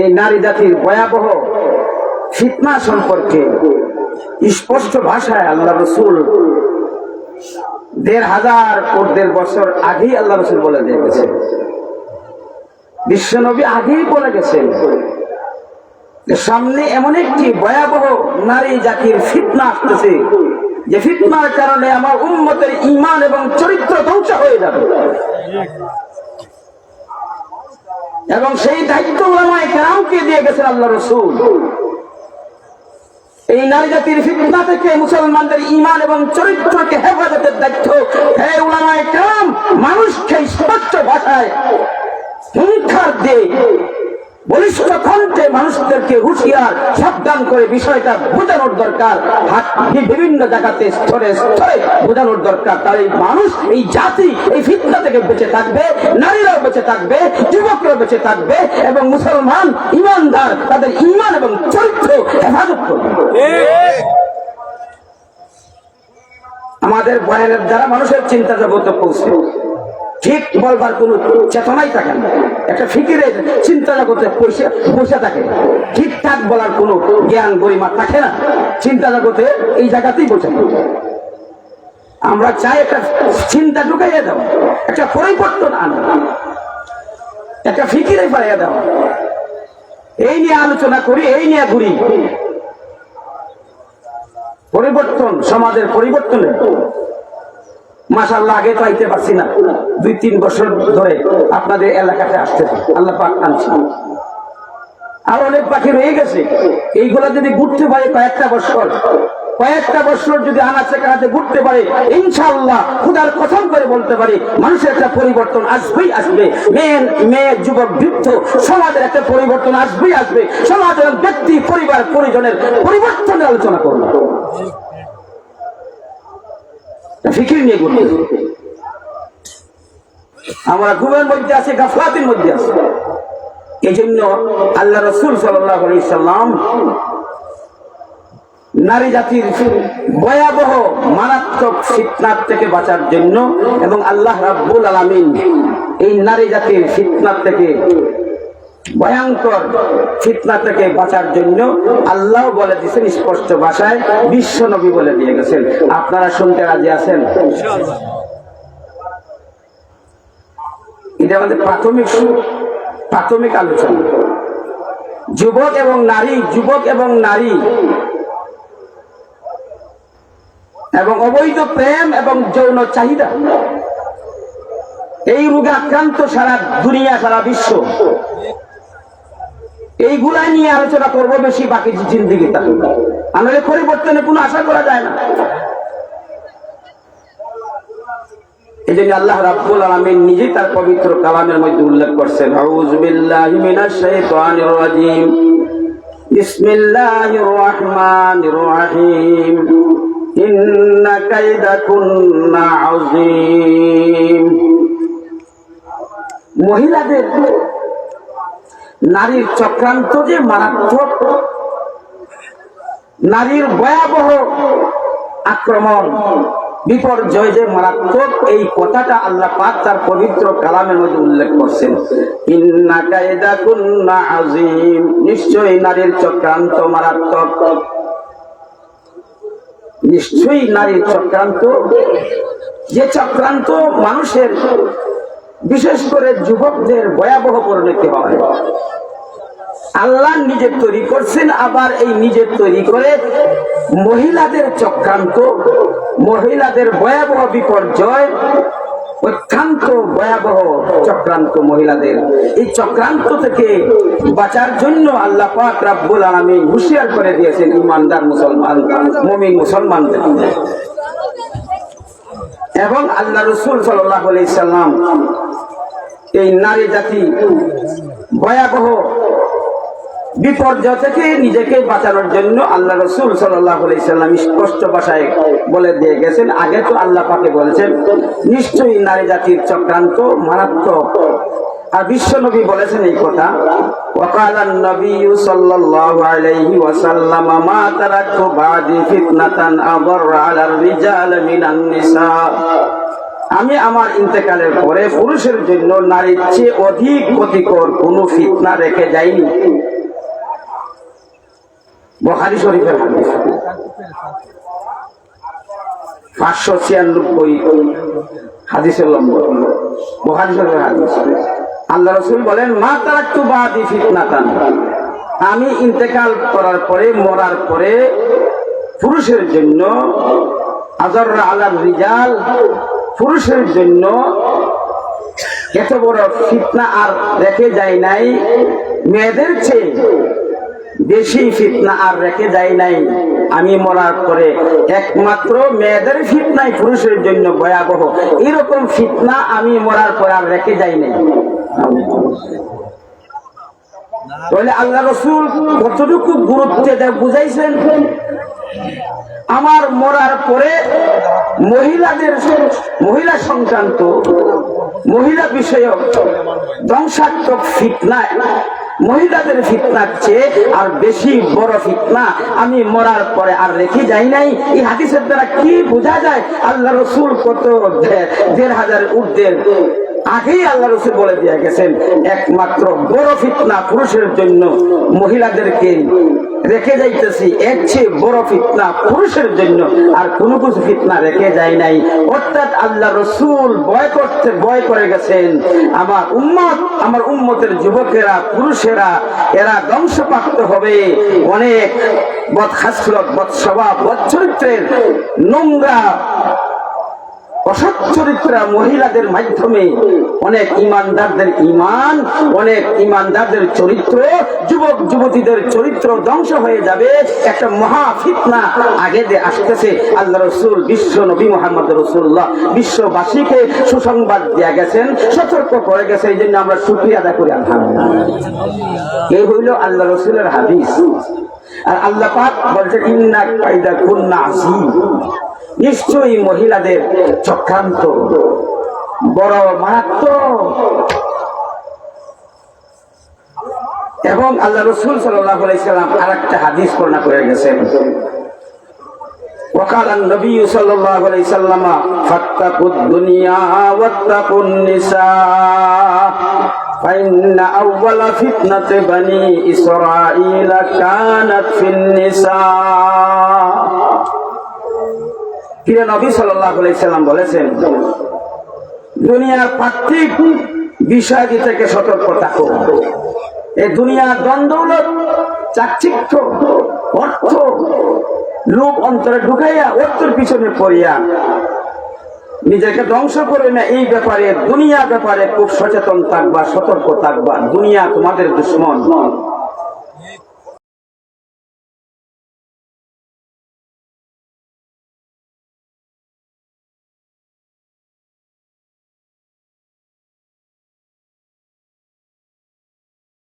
এই নারী জাতির ভয়াবহ ফিতনা সম্পর্কে স্পষ্ট ভাষায় আল্লাহ রসুল দেড় হাজার ও দেড় বছর আগেই আল্লাহ রসুল বলে দিয়ে গেছেন বিশ্বনবী আগেই বলে গেছেন সামনে এমন একটি ভয়াবহ নারী জাতির ফিতনা আসতেছে, যে ফিতনার কারণে আমার উন্মতের ইমান এবং চরিত্র ধ্বংস হয়ে যাবে। এবং সেই দায়িত্ব ওলামায় কেরামকে দিয়ে গেছেন আল্লাহ রসুল। এই নারী জাতির ফিতনা থেকে মুসলমানদের ইমান এবং চরিত্রকে হেফাজতের দায়িত্ব। হে ওলামায় কেরাম, মানুষকে স্পষ্ট ভাষায় হুঙ্কার দিয়ে নারীরাও বেঁচে থাকবে বেঁচে থাকবে এবং মুসলমান, ইমানদার, তাদের ইমান এবং চরিত্র হেফাজত করবে। আমাদের বয়ানের দ্বারা মানুষের চিন্তা জগতে পৌঁছে। ঠিক বলবার কোন চেতনাই থাকে না। একটা ফিকিরে চিন্তা জগতে পয়সা পয়সা থাকে। ঠিকঠাক বলার কোন জ্ঞান গরিমা থাকে না। চিন্তা জগতে এই জায়গাতেই বসে। আমরা চাই একটা চিন্তা ঢুকাইয়া দেওয়া, একটা পরিবর্তন আনা, একটা ফিকিরে পাইয়া দেওয়া। এই নিয়ে আলোচনা করি, এই নিয়ে ঘুরি। পরিবর্তন, সমাজের পরিবর্তনের এইগুলা যদি ঘুরতে পারে কয়েকটা বছর কয়েকটা বছর যদি আনাচে কানাতে ঘুরতে পারে, ইনশাআল্লাহ খুদার করে বলতে পারি, মানুষের একটা পরিবর্তন আসবেই আসবে। মেয়ে মেয়ে, যুবক, বৃদ্ধ, সমাজের একটা পরিবর্তন আসবেই আসবে। সমাজের ব্যক্তি, পরিবার, পরিজনের পরিবর্তনের আলোচনা করব। ফিকির নিয়ে করতে আমরা ঘুমের মধ্যে আছে, গাফলাতের মধ্যে আছে। এই জন্য আল্লাহ রসুল সাল্লাম নারী জাতির ভয়াবহ, মারাত্মক ফিতনার থেকে বাঁচার জন্য এবং আল্লাহ রাব্বুল আলামিন এই নারী জাতির ফিতনার থেকে ভয়ঙ্কর ফিতনা থেকে বাঁচার জন্য আল্লাহ বলে দিয়েছেন, স্পষ্ট ভাষায় বিশ্ব নবী বলে দিয়ে গেছেন। আপনারা শুনতে রাজি আছেন? এটা আমাদের প্রাথমিক প্রাথমিক আলোচনা। যুবক এবং নারী, যুবক এবং নারী। এবং অবৈধ প্রেম এবং যৌন চাহিদা। এই রোগে আক্রান্ত সারা দুনিয়া, সারা বিশ্ব। এইগুলা নিয়ে আলোচনা করব বেশি, বাকি জিন্দিগি আমাদের পরিবর্তনে কোনো আশা করা যায় না। এই জন্য আল্লাহ রাব্বুল আলামিন নিজেই তার পবিত্র কালামের মধ্যে উল্লেখ করছেন, আউযু বিল্লাহি মিনাশ শাইতানির রাজীম। বিসমিল্লাহির রহমানির রহিম। ইন্না কাইদাকুন্না আযীম। মহিলাদের নারীর চক্রান্ত যে মারাত্মক, নারীর ভয়াবহ আক্রমণ, বিপর্যয় যে মারাত্মক, এই কথাটা আল্লাহ পাক তার পবিত্র কালামের মধ্যে উল্লেখ করছেন। আজিম নিশ্চয়ই নারীর চক্রান্ত মারাত্মক। নিশ্চয়ই নারীর চক্রান্ত, যে চক্রান্ত মানুষের বিশেষ করে যুবকদের ভয়াবহ পরিণতি হয় আল্লাহ নিজে তৈরি করছেন, আবার এই নিজে তৈরি করে মহিলাদের চক্রান্ত, মহিলাদের ভয়াবহ বিপর্যয়, অত্যন্ত ভয়াবহ চক্রান্ত মহিলাদের। এই চক্রান্ত থেকে বাঁচার জন্য আল্লাহ পাক রাব্বুল আলামিন হুঁশিয়ার করে দিয়েছেন ইমানদার মুসলমান, মুমিন মুসলমানদের। এবং আল্লাহ রসুল সাল্লাহ সাল্লাম এই নারী জাতি ভয়াবহ বিপর্যয় থেকে নিজেকে বাঁচানোর জন্য আল্লাহ রসুল সাল্লাম স্পষ্ট ভাষায় বলে দিয়ে গেছেন আগে তো আল্লাহ পাকে বলেছেন নিশ্চয়ই নারী জাতির চক্রান্ত মারাত্মক আর বিশ্ব নবী বলেছেন এই কথা وقال النبي صلى الله عليه وسلم ما تركت بعدي فتنة أضر على الرجال من النساء আমি আমার ইন্তেকালের পরে পুরুষের জন্য নারীর চেয়ে অধিক ক্ষতিকর কোনো ফিতনা রেখে যাইনি। বখারি শরীফের পাঁচশো ছিয়ানব্বই হাদিসের নম্বর। বখারি শরীফের হাদিস। আল্লাহ রসুল বলেন, মা তারাক্তু বাদি ফিতনাতান। আমি ইন্তেকাল করার পরে, মরার পরে পুরুষের জন্য আজর আলার রিজাল পুরুষের জন্য এত বড় ফিতনা আর রেখে যায় নাই। মেয়েদের চেয়ে বেশি ফিতনা আর রেখে যায় নাই। আমি মরার পরে একমাত্র মেয়েদের ফিতনাই পুরুষের জন্য ভয়াবহ। এরকম ফিতনা আমি মরার পরে আর রেখে যাই নাই। তাহলে আল্লাহ রসুল কতটুকু গুরুত্ব বুঝাইছেন? আমার মরার পরে মহিলাদের মহিলা সংক্রান্ত, মহিলা বিষয়ক ধ্বংসাত্মক ফিতনায় মহিলাদের ফিতনার চেয়ে আর বেশি বড় ফিতনা আমি মরার পরে আর রেখে যাই নাই। এই হাদিসের দ্বারা কি বোঝা যায়? আল্লাহ রসুল কত দেড় হাজার ঊর্ধ্বের আগেই আল্লাহ রসুল বলে দিয়ে গেছেন, একমাত্র বড় ফিতনা পুরুষের জন্য মহিলাদেরকে রেখে যাইতেছি, এর চেয়ে বড় ফিতনা পুরুষের জন্য, আর কোনো কিছু ফিতনা রেখে যায় নাই। অর্থাৎ আল্লাহ রসুল ভয় করতে ভয় করে গেছেন। আমার উম্মত, আমার উম্মতের যুবকেরা, পুরুষেরা, এরা ধ্বংসপ্রাপ্ত হবে। অনেক বদ খাসলত বদ স্বভাব বদ চরিত্রের নোংরা অসৎ চরিত্রা মহিলাদের মাধ্যমে অনেক ইমানদারদের ইমান, অনেক ইমানদারদের চরিত্র, যুবক, যুবতীদের চরিত্র ধ্বংস হয়ে যাবে। একটা মহা ফিতনা আগে দিয়ে আসতেছে, আল্লাহ রসুল, বিশ্ব নবী মোহাম্মদ রসুল্লাহ বিশ্ববাসীকে সুসংবাদ দিয়া গেছেন, সতর্ক করে গেছে এই জন্য আমরা সুক্রিয়া আদা করি, আলহামদুলিল্লাহ। এই হইল আল্লাহ রসুলের হাদিস। আর আল্লাহ পাক বলছে ইন্না কাইদা কুন্না আসি নিশ্চয়ই মহিলাদের চক্রান্ত বড় মারাত্মক এবং আল্লাহ রসুল সাল্লাম আর একটা হাদিস বর্ণনা করে গেছেন وقال النبي صلى الله عليه وسلم فاتقوا الدنيا واتقوا النساء فإن أول فتنة بني إسرائيل كانت في النساء প্রিয় নবী সাল্লাম বলেছেন দুনিয়ার পার্থিব বিষয়াদি থেকে সতর্ক থাকো এই দুনিয়ার দ্বন্দ্বলত চাকচিক্য অর্থ লোভ অন্তরে ঢুকাইয়া অর্থের পিছনে পড়িয়া নিজেকে ধ্বংস করে না, এই ব্যাপারে, দুনিয়া ব্যাপারে খুব সচেতন থাকবা, সতর্ক থাকবা। দুনিয়া তোমাদের দুশ্মন।